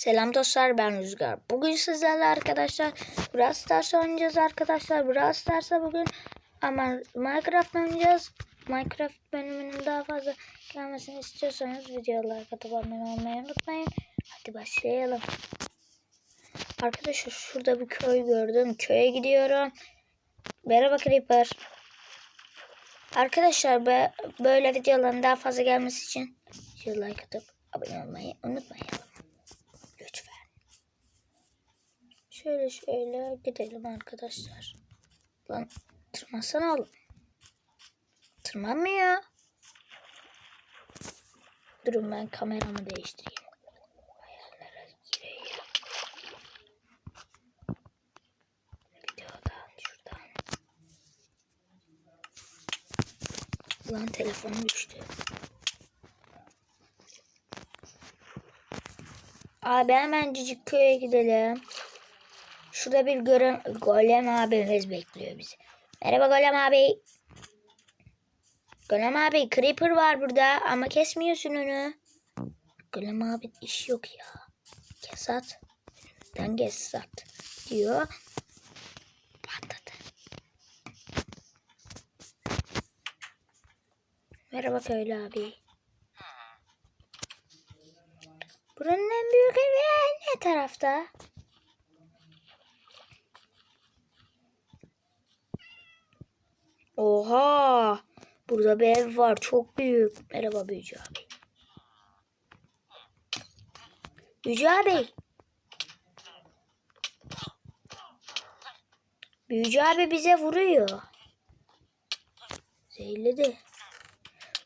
Selam dostlar ben Rüzgar. Bugün sizlerle arkadaşlar Brawl Stars oynayacağız arkadaşlar. Brawl Stars'a bugün ama Minecraft oynayacağız. Minecraft bölümünün daha fazla gelmesini istiyorsanız videolara katıp abone olmayı unutmayın. Hadi başlayalım. Arkadaşlar şurada bir köy gördüm. Köye gidiyorum. Merhaba Creeper. Arkadaşlar böyle videoların daha fazla gelmesi için like atıp abone olmayı unutmayalım. Şöyle şöyle gidelim arkadaşlar. Lan tırmansana oğlum. Tırmanmıyor. Durun ben kameramı değiştireyim. Lan telefonum düştü. Abi hemen cicik köye gidelim. Şurada bir görem Golem abimiz bekliyor bizi. Merhaba Golem abi. Golem abi Creeper var burada ama kesmiyorsun onu. Golem abi iş yok ya. Kesat. Ben kesat diyor. Patladı. Merhaba köylü abi. Buranın en büyük evi ne tarafta? Oha! Burada bir ev var. Çok büyük. Merhaba Büyücü abi. Büyücü abi. Büyücü abi bize vuruyor. Zehirledi.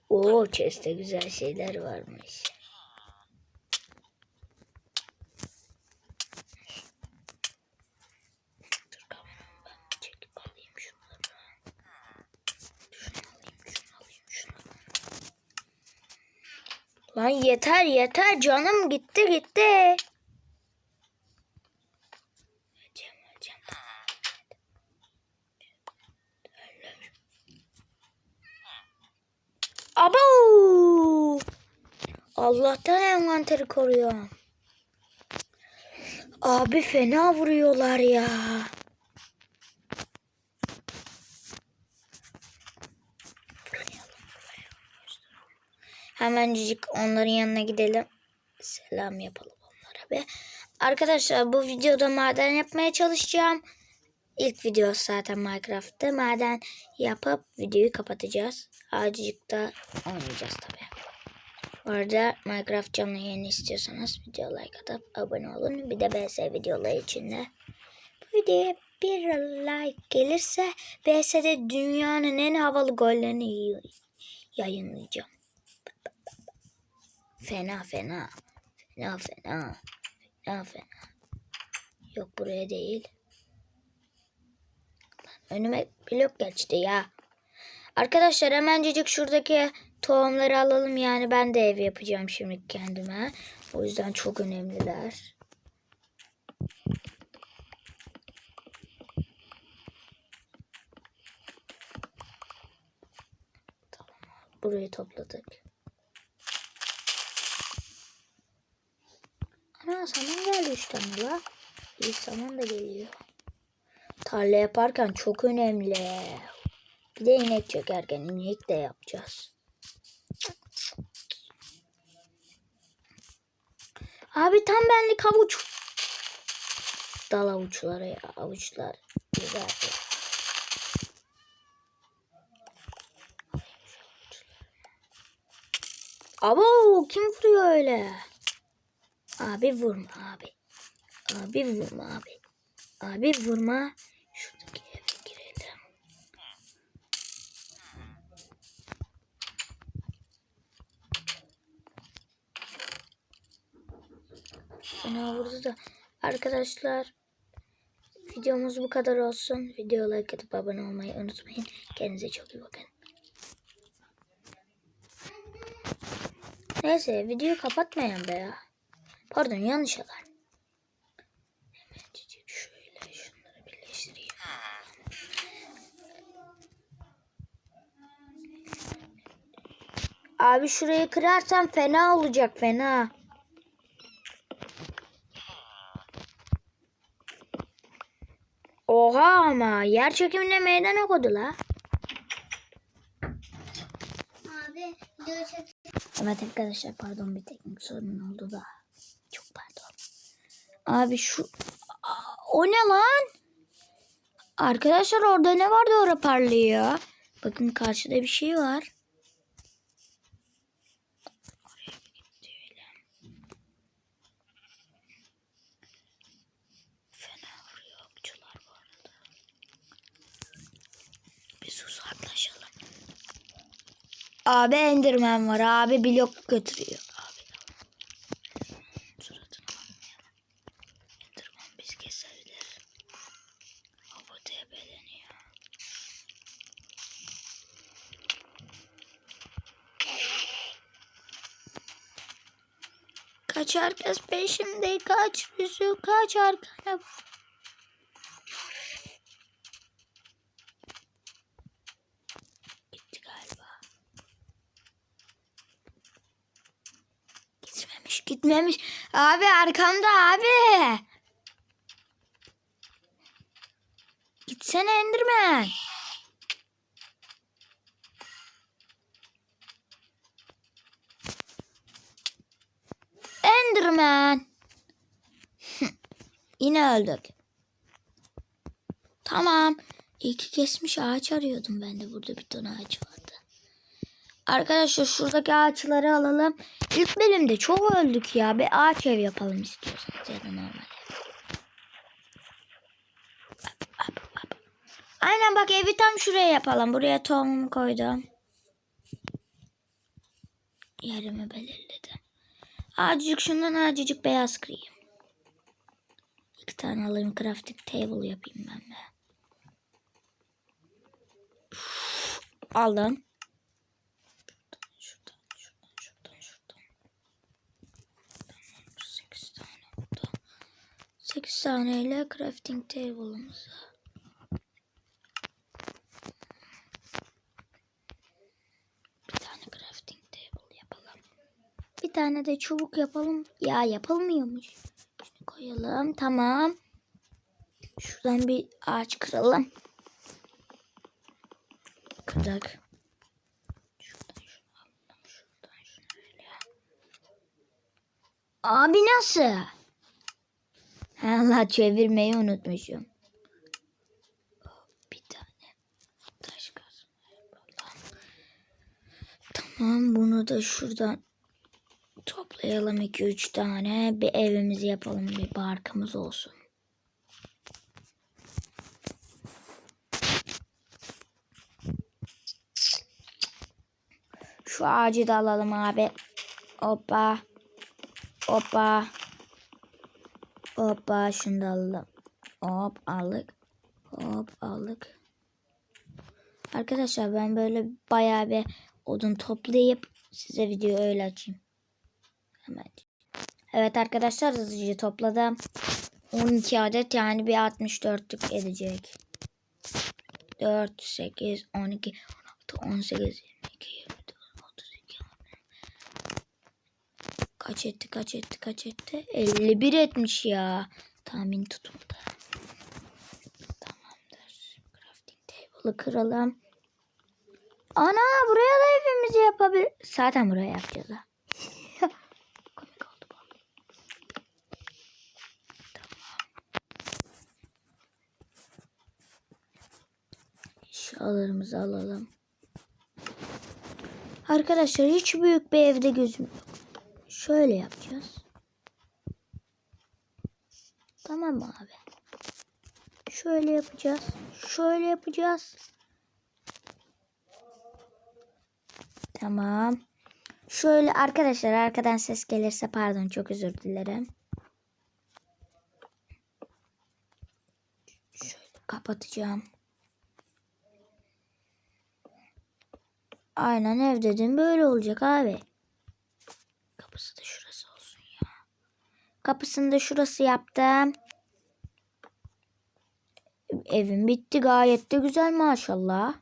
Oo chest'te güzel şeyler varmış. Dur kameramı ben çekip alayım şunları. Şunu alayım, şunu alayım, şunu. Lan yeter yeter canım gitti gitti. Abo! Allah'tan envanteri koruyorum. Abi fena vuruyorlar ya. Hemencik onların yanına gidelim. Selam yapalım onlara be. Arkadaşlar bu videoda maden yapmaya çalışacağım. İlk video zaten Minecraft'ta. Maden yapıp videoyu kapatacağız. Azıcık da oynayacağız tabii. Bu arada Minecraft canlı yayını istiyorsanız video like atıp abone olun. Bir de BS videoları için de. Bu videoya bir like gelirse BS'de dünyanın en havalı gollerini yayınlayacağım. Fena fena. Fena fena. Fena fena. Yok buraya değil. Lan Önüme blok geçti ya. Arkadaşlar hemencecik şuradaki tohumları alalım. Yani ben de ev yapacağım şimdi kendime. O yüzden çok önemliler. Tamam. Burayı topladık. Ana saman geldi üç tane la. İyi saman da geliyor. Tarla yaparken çok önemli. Bir de inek çekerken inek de yapacağız. Abi tam benlik havuç. Dal avuçları ya avuçlar. Güzel. Abo kim vuruyor öyle? Abi vurma abi. Abi vurma abi. Abi vurma. Şuradaki eve girelim. Fena vurdu da. Arkadaşlar videomuz bu kadar olsun. Video like atıp abone olmayı unutmayın. Kendinize çok iyi bakın. Neyse videoyu kapatmayın be ya. Pardon yanlış alan. Abi şurayı kırarsam fena olacak fena. Oha ama yer çekimine meydan okudu la. Abi Evet arkadaşlar pardon bir teknik sorun oldu da. Abi şu o ne lan? Arkadaşlar orada ne vardı orada parlıyor? Bakın karşıda bir şey var. Abi Enderman var. Abi blok götürüyor. Kaç herkes peşimde kaç yüzü kaç arkana Gitti galiba. Gitmemiş gitmemiş. Abi arkamda abi. Gitsene Enderman. Enderman. Yine öldük. Tamam. İyi ki kesmiş ağaç arıyordum ben de. Burada bir tane ağaç vardı. Arkadaşlar şuradaki ağaçları alalım. İlk bölümde çok öldük ya. Bir ağaç ev yapalım istiyorsanız ya da normal. Aynen bak evi tam şuraya yapalım. Buraya tohum koydum. Yerimi belirledim. Azıcık şundan azıcık beyaz kırayım. İki tane alayım crafting table yapayım ben de. Uf, Aldım. Şuradan, tane oldu. Sekiz taneyle crafting table'ımız var. Bir tane crafting table yapalım. Bir tane de çubuk yapalım. Ya yapılmıyormuş. Şunu koyalım. Tamam. Şuradan bir ağaç kıralım. Şöyle. Abi nasıl? Allah çevirmeyi unutmuşum. Bir tane taş kazma. Tamam bunu da şuradan toplayalım 2-3 tane. Bir evimizi yapalım. Bir barkımız olsun. Şu ağacı da alalım abi. Hoppa. Hoppa. Hoppa şunu da alalım. Hop aldık. Hop aldık. Arkadaşlar ben böyle bayağı bir odun toplayıp size video öyle açayım. Hemen. Evet arkadaşlar hızlıca topladım. 12 adet yani bir 64'lük edecek. 4, 8, 12, 16, 18, 22, 24, 32. Kaç etti kaç etti kaç etti? 51 etmiş ya. Tahmin tutmadı. Tamamdır. Crafting table'ı kıralım. Ana buraya da evimizi yapabilir. Zaten buraya yapacağız. Komik oldu bu. Eşyalarımızı alalım. Arkadaşlar hiç büyük bir evde gözüm yok. Şöyle yapacağız. Tamam abi? Şöyle yapacağız. Şöyle yapacağız. Tamam. Şöyle arkadaşlar arkadan ses gelirse pardon çok özür dilerim. Şöyle kapatacağım. Aynen ev dedim böyle olacak abi. Kapısı da şurası olsun ya. Kapısını da şurası yaptım. Evim bitti gayet de güzel maşallah.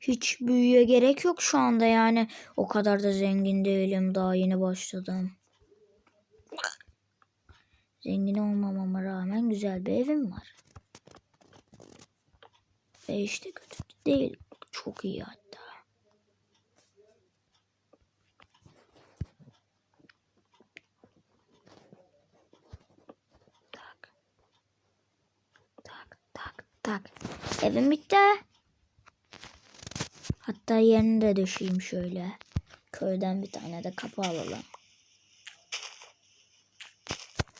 Hiç büyüye gerek yok şu anda yani. O kadar da zengin değilim. Daha yeni başladım. Zengin olmamama rağmen güzel bir evim var. Ve işte kötü değil. Çok iyi hatta. Tak. Tak tak tak. Evim bitti. Hatta yerini de düşeyim şöyle. Köyden bir tane de kapı alalım.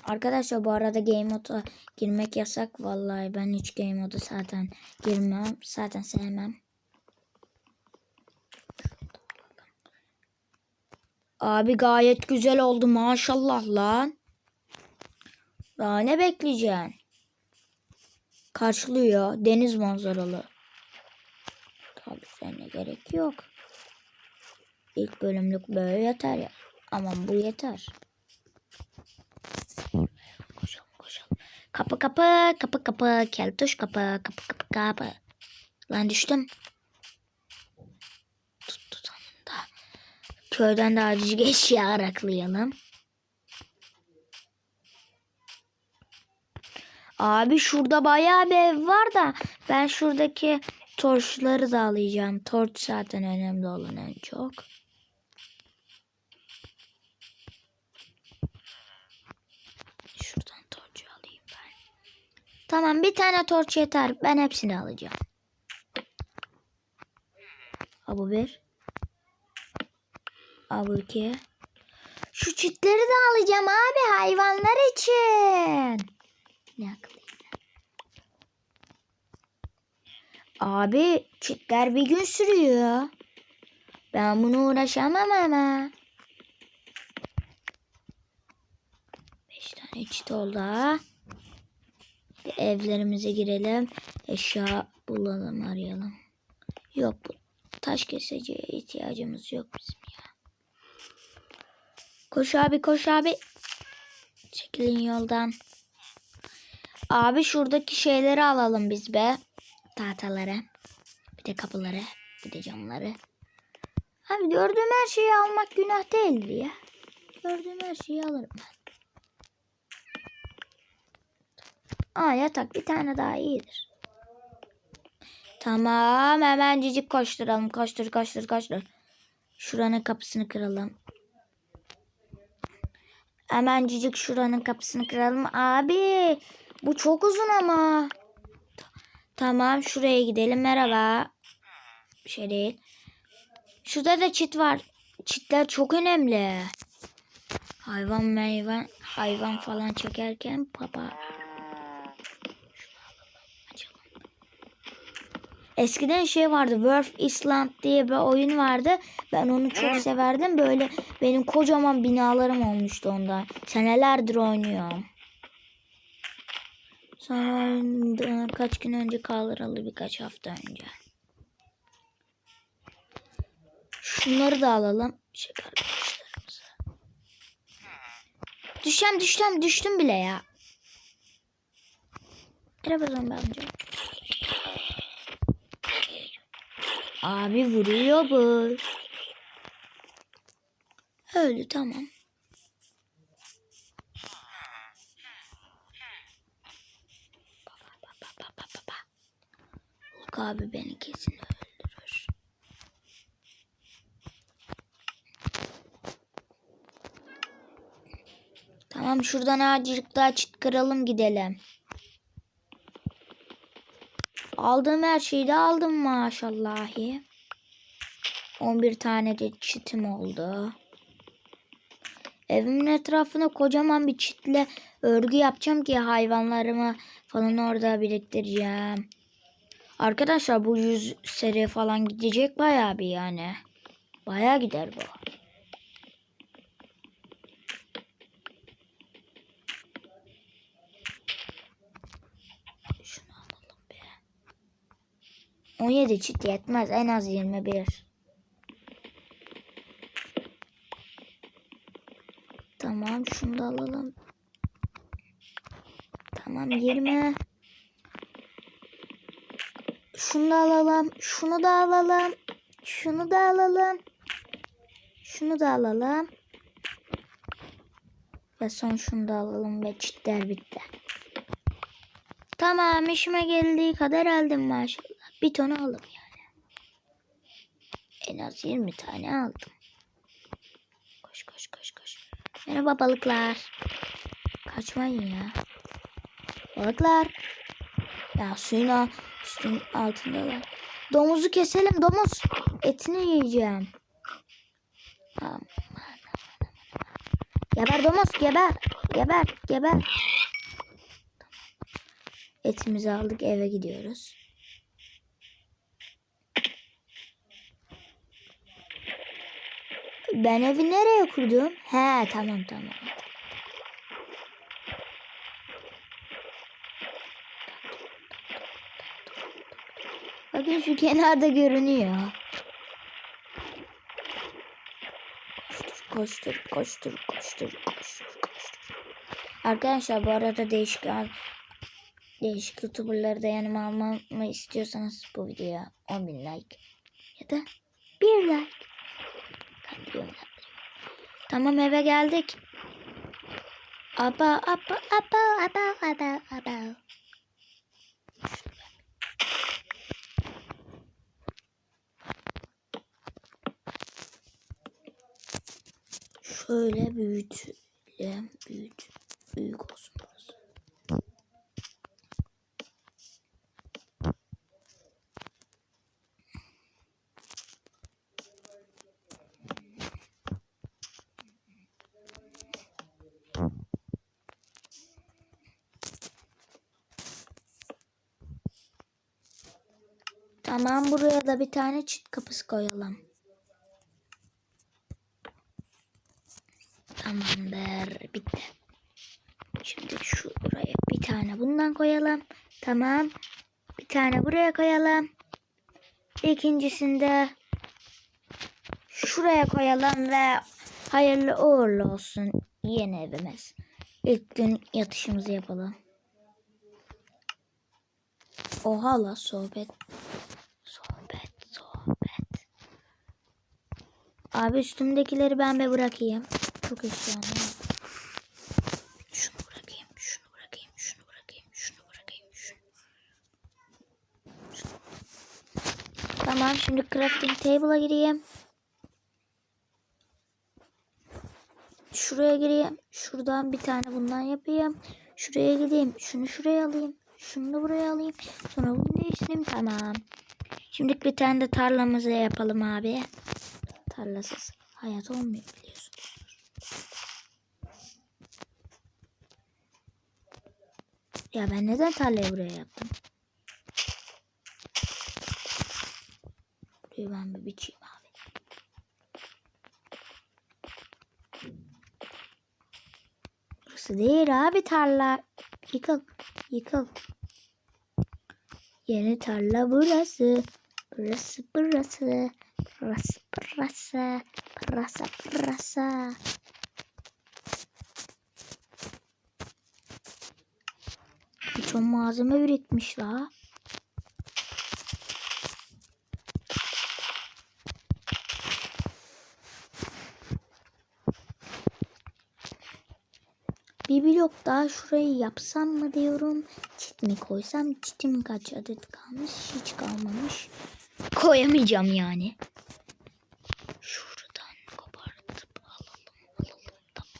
Arkadaşlar bu arada game moda girmek yasak. Vallahi ben hiç game moda zaten girmem. Zaten sevmem. Abi gayet güzel oldu maşallah lan. Daha ne bekleyeceksin? Karşılıyor. Deniz manzaralı. Tabii üzerine gerek yok. İlk bölümlük böyle yeter ya. Aman bu yeter. Kapı kapı kapı kapı keltoş kapı kapı kapı kapı. Lan düştüm. Tuttu sonunda. Köyden de acil eşya araklayalım. Abi şurada bayağı bir ev var da ben şuradaki torçları da alacağım. Torç zaten önemli olan en çok. Şuradan torcu alayım ben. Tamam bir tane torç yeter. Ben hepsini alacağım. Ha bu bir. Ha bu iki. Şu çitleri de alacağım abi hayvanlar için. Ne. Abi çitler bir gün sürüyor. Ben bunu uğraşamam ama. Beş tane çit oldu ha. Evlerimize girelim. Eşya bulalım arayalım. Yok bu taş keseciye ihtiyacımız yok bizim ya. Koş abi koş abi. Çekilin yoldan. Abi şuradaki şeyleri alalım biz be. Tahtaları. Bir de kapıları. Bir de camları. Abi gördüğüm her şeyi almak günah değildir ya. Gördüğüm her şeyi alırım ben. Aa yatak bir tane daha iyidir. Tamam hemen cicik koşturalım. Koştur koştur koştur. Şuranın kapısını kıralım. Hemen cicik şuranın kapısını kıralım. Abi bu çok uzun ama. Tamam şuraya gidelim. Merhaba. Bir şey değil. Şurada da çit var. Çitler çok önemli. Hayvan meyvan hayvan falan çekerken papa. Eskiden şey vardı. Wolf Island diye bir oyun vardı. Ben onu çok severdim. Böyle benim kocaman binalarım olmuştu onda. Senelerdir oynuyorum. Sonra kaç gün önce kaldıralı birkaç hafta önce. Şunları da alalım. Çek arkadaşlarımıza. Düşeceğim düşeceğim düştüm bile ya. Merhaba zombi amca. Abi vuruyor bu. Öldü tamam. Hulk abi beni kesin öldürür. Tamam şuradan acıcık daha çit kıralım gidelim. Aldığım her şeyi de aldım maşallahi. 11 tane de çitim oldu. Evimin etrafına kocaman bir çitle örgü yapacağım ki hayvanlarımı falan orada biriktireceğim. Arkadaşlar bu 100 seri falan gidecek bayağı bir yani. Bayağı gider bu. 17 çit yetmez. En az 21. Tamam şunu da alalım. Tamam 20. Şunu da alalım. Şunu da alalım. Şunu da alalım. Şunu da alalım. Ve son şunu da alalım ve çitler bitti. Tamam işime geldiği kadar aldım maşallah. Bir ton aldım yani. En az 20 tane aldım. Koş koş koş koş. Merhaba balıklar. Kaçmayın ya. Balıklar. Ya suyun al- altındalar. Domuzu keselim domuz. Etini yiyeceğim. Aman, aman. Geber domuz geber. Geber geber. Etimizi aldık eve gidiyoruz. Ben evi nereye kurdum? He tamam tamam. Bakın şu kenarda görünüyor. Koştur, koştur, koştur, koştur, koştur, koştur. Arkadaşlar bu arada değişik değişik youtuberları da yanıma almamı istiyorsanız bu videoya 10 bin like ya da 1 like. Tamam eve geldik. Aba aba aba aba aba aba. Şöyle büyütelim. Büyüt. Büyük olsun Tamam buraya da bir tane çift kapısı koyalım. Tamamdır. Bitti. Şimdi şuraya bir tane bundan koyalım. Tamam. Bir tane buraya koyalım. İkincisinde şuraya koyalım ve hayırlı uğurlu olsun yeni evimiz. İlk gün yatışımızı yapalım. Oha la. Sohbet, sohbet. Abi üstümdekileri ben bir bırakayım. Çok eşyam. Şunu bırakayım, şunu bırakayım, şunu bırakayım, şunu bırakayım, şunu. şunu. Tamam şimdi crafting table'a gireyim. Şuraya gireyim. Şuradan bir tane bundan yapayım. Şuraya gideyim. Şunu şuraya alayım. Şunu da buraya alayım. Sonra bunu değiştireyim. Tamam. Şimdi bir tane de tarlamızı yapalım abi. Tarlasız hayat olmuyor biliyorsun. Ya ben neden tarlayı buraya yaptım? Burayı ben bir biçeyim abi. Burası değil abi tarla. Yıkıl. Yıkıl. Yeni tarla burası. Burası burası. Burası burası. Burası burası. Bir ton malzeme birikmiş la. Bir blok daha şurayı yapsam mı diyorum. Çit mi koysam? Çitim kaç adet kalmış? Hiç kalmamış. Koyamayacağım yani. Şuradan kopartıp alalım. alalım tamam.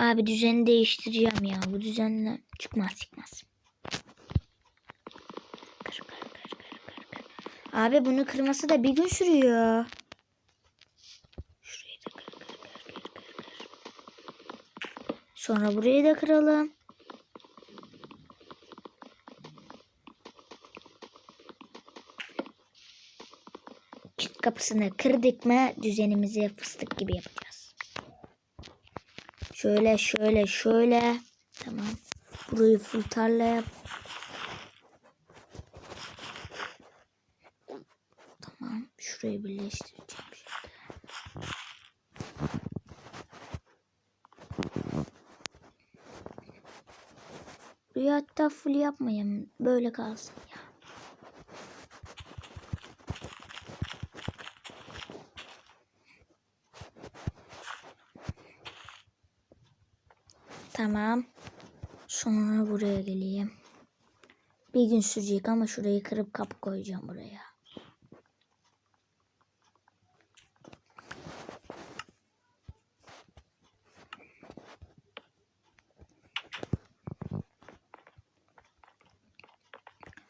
Abi düzeni değiştireceğim ya. Bu düzenle çıkmaz çıkmaz. Kır, kır, kır, kır, kır, kır. Abi bunu kırması da bir gün sürüyor. Şurayı da kır, kır, kır, kır, kır, kır. Sonra burayı da kıralım. Kapısını kırdık mı düzenimizi fıstık gibi yapacağız. Şöyle şöyle şöyle. Tamam. Burayı full yap. Tamam. Şurayı birleştireceğim. Burayı hatta full yapmayayım. Böyle kalsın Tamam. Sonra buraya geleyim. Bir gün sürecek ama şurayı kırıp kapı koyacağım buraya.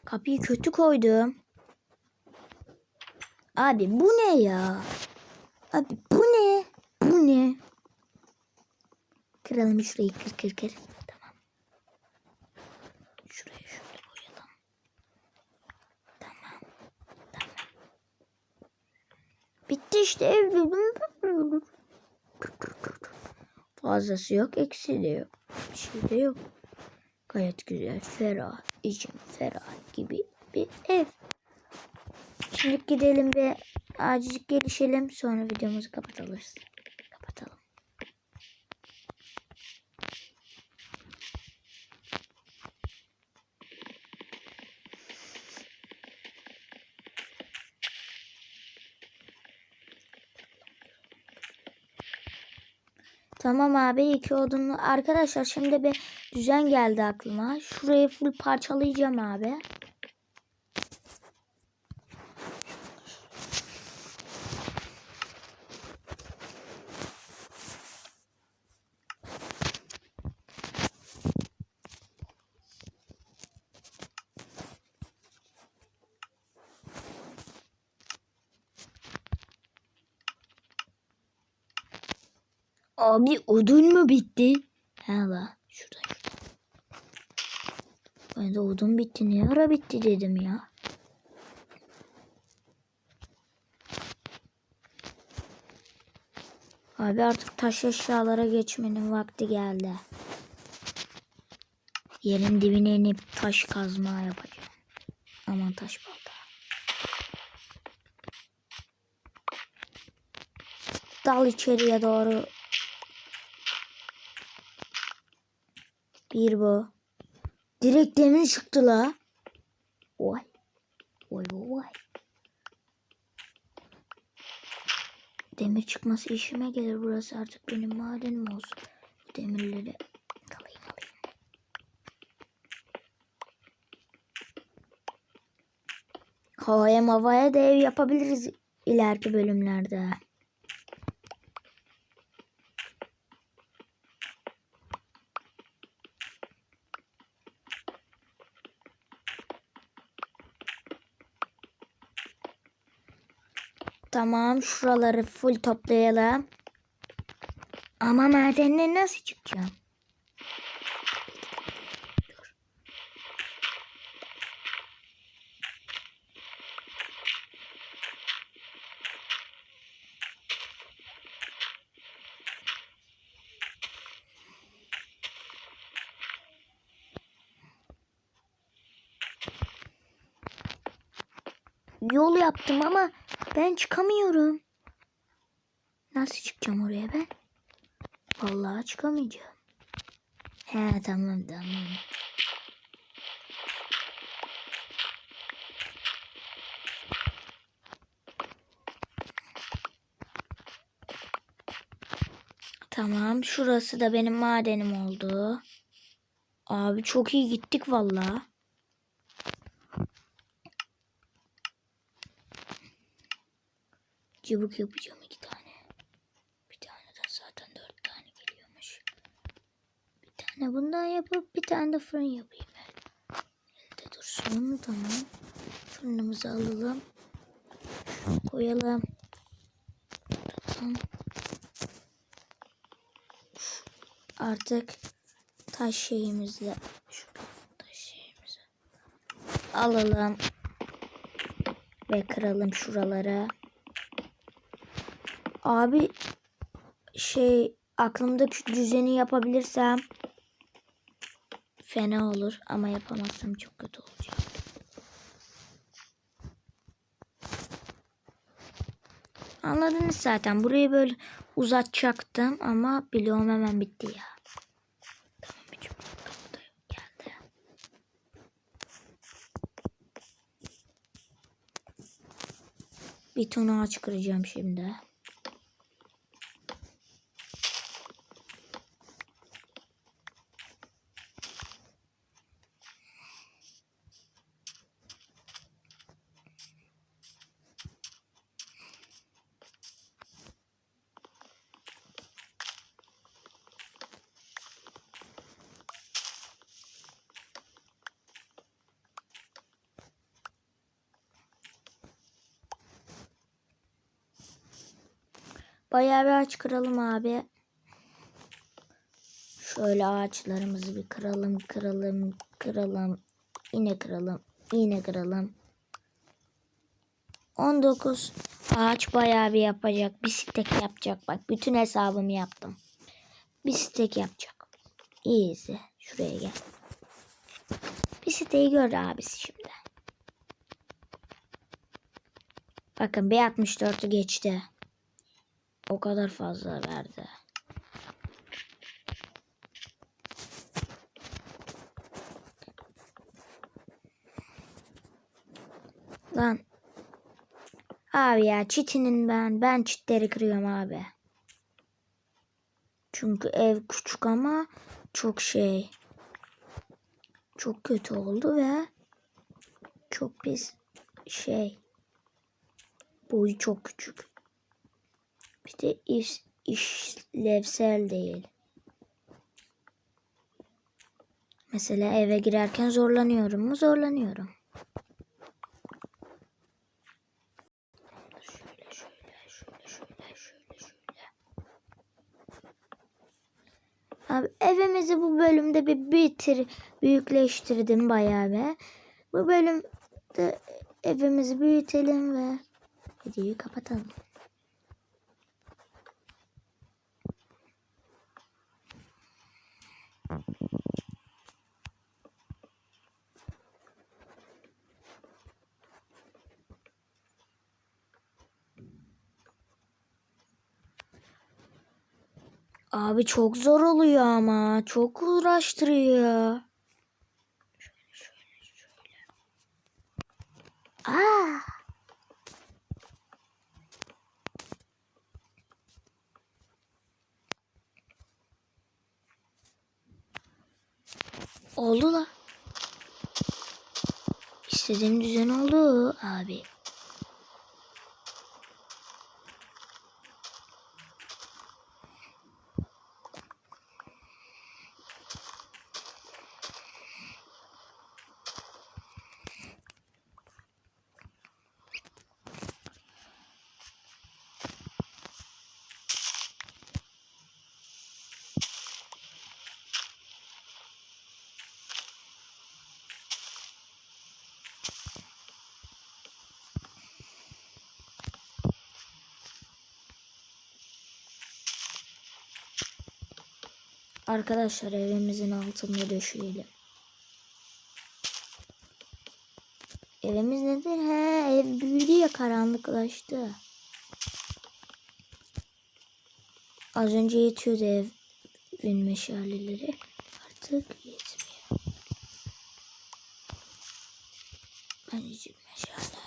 Kapıyı kötü koydum. Abi bu ne ya? Abi bu ne? Bu ne? Kıralım şurayı kır kır kır. Tamam. Şurayı şöyle boyayalım. Tamam. Tamam. Bitti işte ev. Fazlası yok, eksi de yok. Bir şey de yok. Gayet güzel, ferah, içim ferah gibi bir ev. Şimdi gidelim bir acil gelişelim. Sonra videomuzu kapatırız. Kapatalım. Tamam abi iki odunlu. Arkadaşlar şimdi bir düzen geldi aklıma. Şurayı full parçalayacağım abi. Abi odun mu bitti? He la şurada. Ben de odun bitti. Ne ara bitti dedim ya. Abi artık taş eşyalara geçmenin vakti geldi. Yerin dibine inip taş kazma yapacağım. Aman taş balta. Dal içeriye doğru Bir bu. Direkt demir çıktı la. Vay. Vay vay vay. Demir çıkması işime gelir burası artık benim madenim olsun. Demirleri alayım alayım. Havaya havaya da ev yapabiliriz ileriki bölümlerde. Tamam şuraları full toplayalım. Ama madenle nasıl çıkacağım? Yol yaptım ama ben çıkamıyorum. Nasıl çıkacağım oraya ben? Vallahi çıkamayacağım. He tamam tamam. Tamam şurası da benim madenim oldu. Abi çok iyi gittik vallahi. Cıbık yapacağım iki tane. Bir tane de zaten dört tane geliyormuş. Bir tane bundan yapıp bir tane de fırın yapayım. Elde dursun. Tamam. Fırınımızı alalım. Koyalım. Tamam. Artık taş şeyimizle şu taş şeyimizi alalım ve kıralım şuralara. Abi şey aklımdaki düzeni yapabilirsem fena olur ama yapamazsam çok kötü olacak. Anladınız zaten. Burayı böyle uzatacaktım ama bloğum hemen bitti ya. Tamam da geldi. Bir ton ağaç kıracağım şimdi. Bir ağaç kıralım abi. Şöyle ağaçlarımızı bir kıralım, kıralım, kıralım. Yine kıralım, yine kıralım. 19 ağaç bayağı bir yapacak. Bir stek yapacak. Bak bütün hesabımı yaptım. Bir stek yapacak. İyi izle. Şuraya gel. Bir siteyi gör abisi şimdi. Bakın bir 64'ü geçti. O kadar fazla verdi. Lan. Abi ya çitinin ben. Ben çitleri kırıyorum abi. Çünkü ev küçük ama çok şey. Çok kötü oldu ve çok pis şey. Boyu çok küçük. De iş, işlevsel değil. Mesela eve girerken zorlanıyorum mu? Zorlanıyorum. Abi evimizi bu bölümde bir bitir büyükleştirdim bayağı be. Bu bölümde evimizi büyütelim ve videoyu kapatalım. Abi çok zor oluyor ama. Çok uğraştırıyor. Şöyle şöyle. Aa! Oldu la. İstediğim düzen oldu abi. Arkadaşlar evimizin altında döşeyelim. Evimiz nedir? He, ev büyüdü ya karanlıklaştı. Az önce yetiyordu evin meşaleleri. Artık yetmiyor. Anneciğim meşale.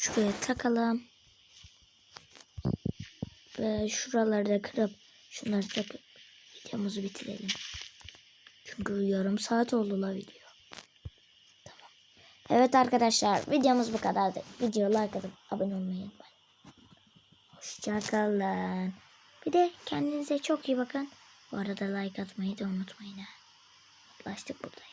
Şuraya takalım. Ve şuraları da kırıp şunları takıp videomuzu bitirelim. Çünkü yarım saat oldu la video. Tamam. Evet arkadaşlar videomuz bu kadardı. Videoya like atıp abone olmayı unutmayın. Hoşçakalın. Bir de kendinize çok iyi bakın. Bu arada like atmayı da unutmayın. ha. Anlaştık burada ya.